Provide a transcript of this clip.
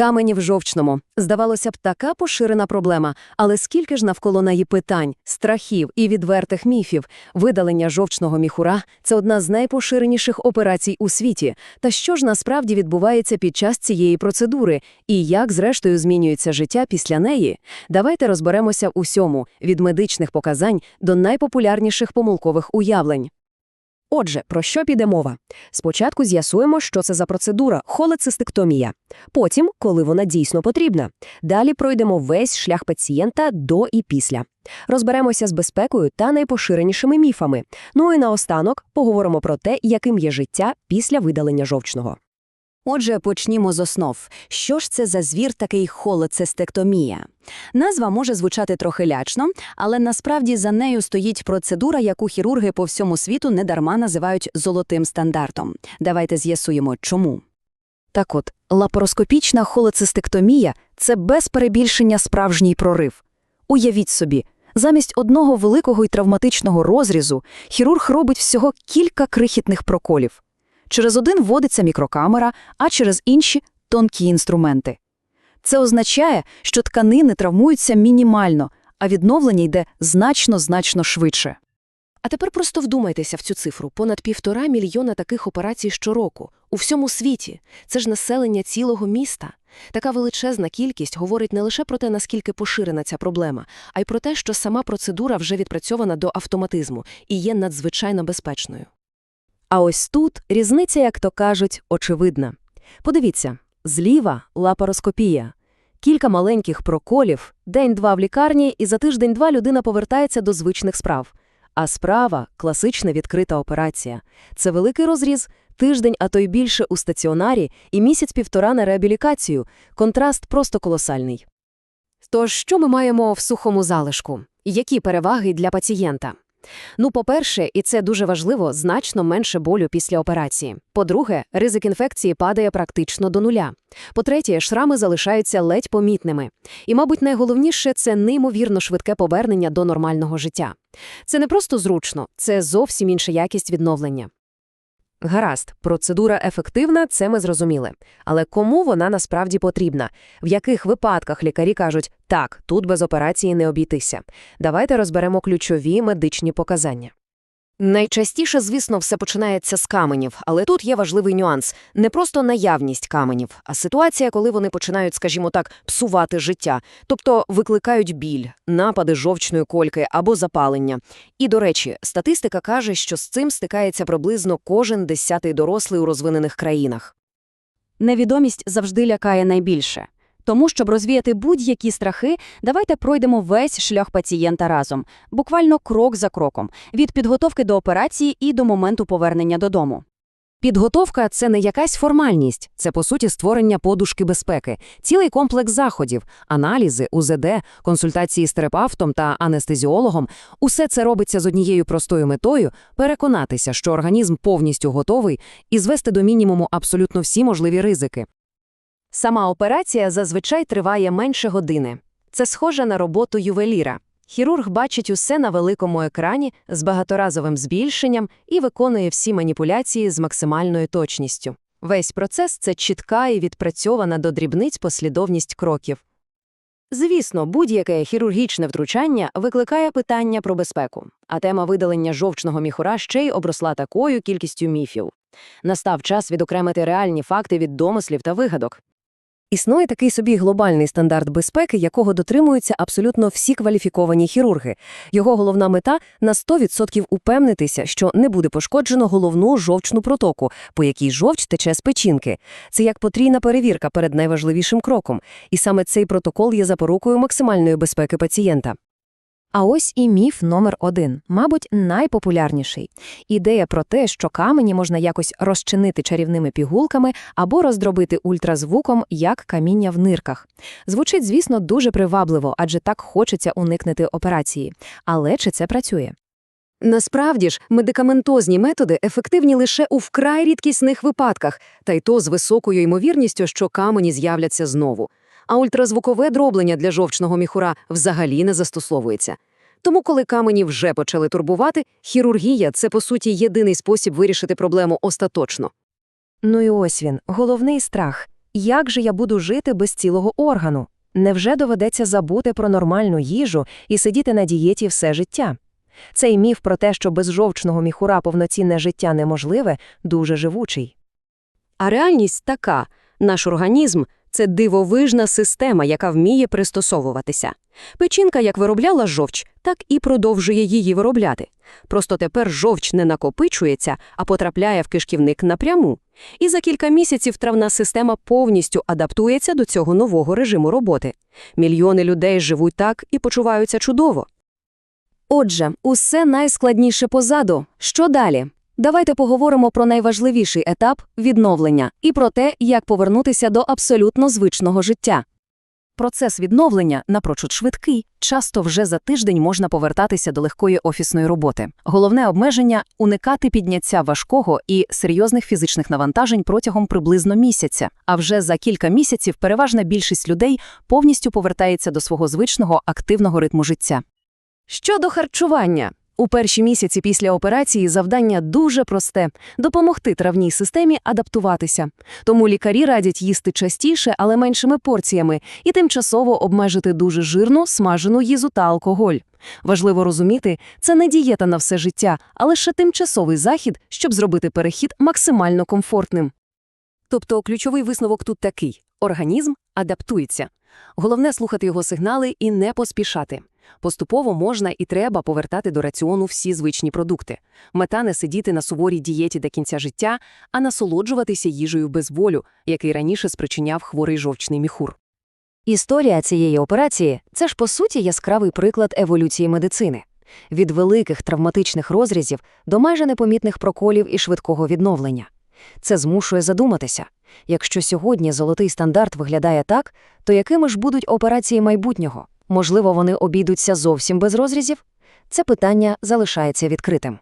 Камені в жовчному. Здавалося б, така поширена проблема, але скільки ж навколо неї питань, страхів і відвертих міфів. Видалення жовчного міхура – це одна з найпоширеніших операцій у світі. Та що ж насправді відбувається під час цієї процедури і як, зрештою, змінюється життя після неї? Давайте розберемося усьому – від медичних показань до найпопулярніших помилкових уявлень. Отже, про що піде мова? Спочатку з'ясуємо, що це за процедура холецистектомія. Потім, коли вона дійсно потрібна. Далі пройдемо весь шлях пацієнта до і після. Розберемося з безпекою та найпоширенішими міфами. Ну і наостанок поговоримо про те, яким є життя після видалення жовчного. Отже, почнімо з основ. Що ж це за звір такий холецистектомія? Назва може звучати трохи лячно, але насправді за нею стоїть процедура, яку хірурги по всьому світу недарма називають золотим стандартом. Давайте з'ясуємо, чому. Так от, лапароскопічна холецистектомія – це без перебільшення справжній прорив. Уявіть собі, замість одного великого і травматичного розрізу хірург робить всього кілька крихітних проколів. Через один вводиться мікрокамера, а через інші – тонкі інструменти. Це означає, що тканини травмуються мінімально, а відновлення йде значно-значно швидше. А тепер просто вдумайтеся в цю цифру. Понад півтора мільйона таких операцій щороку. У всьому світі. Це ж населення цілого міста. Така величезна кількість говорить не лише про те, наскільки поширена ця проблема, а й про те, що сама процедура вже відпрацьована до автоматизму і є надзвичайно безпечною. А ось тут різниця, як то кажуть, очевидна. Подивіться, зліва – лапароскопія. Кілька маленьких проколів, день-два в лікарні, і за тиждень-два людина повертається до звичних справ. А справа – класична відкрита операція. Це великий розріз, тиждень, а то й більше у стаціонарі і місяць-півтора на реабілікацію. Контраст просто колосальний. Тож, що ми маємо в сухому залишку? Які переваги для пацієнта? Ну, по-перше, і це дуже важливо, значно менше болю після операції. По-друге, ризик інфекції падає практично до нуля. По-третє, шрами залишаються ледь помітними. І, мабуть, найголовніше це неймовірно швидке повернення до нормального життя. Це не просто зручно, це зовсім інша якість відновлення. Гаразд, процедура ефективна, це ми зрозуміли. Але кому вона насправді потрібна? В яких випадках лікарі кажуть, так, тут без операції не обійтися? Давайте розберемо ключові медичні показання. Найчастіше, звісно, все починається з каменів, але тут є важливий нюанс – не просто наявність каменів, а ситуація, коли вони починають, скажімо так, псувати життя, тобто викликають біль, напади жовчної кольки або запалення. І, до речі, статистика каже, що з цим стикається приблизно кожен десятий дорослий у розвинених країнах. Невідомість завжди лякає найбільше. Тому, щоб розвіяти будь-які страхи, давайте пройдемо весь шлях пацієнта разом, буквально крок за кроком, від підготовки до операції і до моменту повернення додому. Підготовка – це не якась формальність, це, по суті, створення подушки безпеки, цілий комплекс заходів, аналізи, УЗД, консультації з терапевтом та анестезіологом – усе це робиться з однією простою метою – переконатися, що організм повністю готовий і звести до мінімуму абсолютно всі можливі ризики. Сама операція зазвичай триває менше години. Це схоже на роботу ювеліра. Хірург бачить усе на великому екрані з багаторазовим збільшенням і виконує всі маніпуляції з максимальною точністю. Весь процес це чітка і відпрацьована до дрібниць послідовність кроків. Звісно, будь-яке хірургічне втручання викликає питання про безпеку, а тема видалення жовчного міхура ще й обросла такою кількістю міфів. Настав час відокремити реальні факти від домислів та вигадок. Існує такий собі глобальний стандарт безпеки, якого дотримуються абсолютно всі кваліфіковані хірурги. Його головна мета – на 100% упевнитися, що не буде пошкоджено головну жовчну протоку, по якій жовч тече з печінки. Це як потрійна перевірка перед найважливішим кроком. І саме цей протокол є запорукою максимальної безпеки пацієнта. А ось і міф номер один, мабуть, найпопулярніший. Ідея про те, що камені можна якось розчинити чарівними пігулками або роздробити ультразвуком, як каміння в нирках. Звучить, звісно, дуже привабливо, адже так хочеться уникнути операції. Але чи це працює? Насправді ж, медикаментозні методи ефективні лише у вкрай рідкісних випадках, та й то з високою ймовірністю, що камені з'являться знову а ультразвукове дроблення для жовчного міхура взагалі не застосовується. Тому, коли камені вже почали турбувати, хірургія це, по суті, єдиний спосіб вирішити проблему остаточно. Ну і ось він, головний страх. Як же я буду жити без цілого органу? Невже доведеться забути про нормальну їжу і сидіти на дієті все життя? Цей міф про те, що без жовчного міхура повноцінне життя неможливе, дуже живучий. А реальність така: наш організм це дивовижна система, яка вміє пристосовуватися. Печінка як виробляла жовч, так і продовжує її виробляти. Просто тепер жовч не накопичується, а потрапляє в кишківник напряму. І за кілька місяців травна система повністю адаптується до цього нового режиму роботи. Мільйони людей живуть так і почуваються чудово. Отже, усе найскладніше позаду. Що далі? Давайте поговоримо про найважливіший етап відновлення і про те, як повернутися до абсолютно звичного життя. Процес відновлення напрочуд швидкий. Часто вже за тиждень можна повертатися до легкої офісної роботи. Головне обмеження – уникати підняття важкого і серйозних фізичних навантажень протягом приблизно місяця. А вже за кілька місяців переважна більшість людей повністю повертається до свого звичного активного ритму життя. Щодо харчування. У перші місяці після операції завдання дуже просте – допомогти травній системі адаптуватися. Тому лікарі радять їсти частіше, але меншими порціями, і тимчасово обмежити дуже жирну, смажену їжу та алкоголь. Важливо розуміти, це не дієта на все життя, а лише тимчасовий захід, щоб зробити перехід максимально комфортним. Тобто ключовий висновок тут такий – організм адаптується. Головне – слухати його сигнали і не поспішати. Поступово можна і треба повертати до раціону всі звичні продукти. Мета не сидіти на суворій дієті до кінця життя, а насолоджуватися їжею без болю, який раніше спричиняв хворий жовчний міхур. Історія цієї операції – це ж, по суті, яскравий приклад еволюції медицини. Від великих травматичних розрізів до майже непомітних проколів і швидкого відновлення. Це змушує задуматися. Якщо сьогодні золотий стандарт виглядає так, то якими ж будуть операції майбутнього? Можливо, вони обійдуться зовсім без розрізів? Це питання залишається відкритим.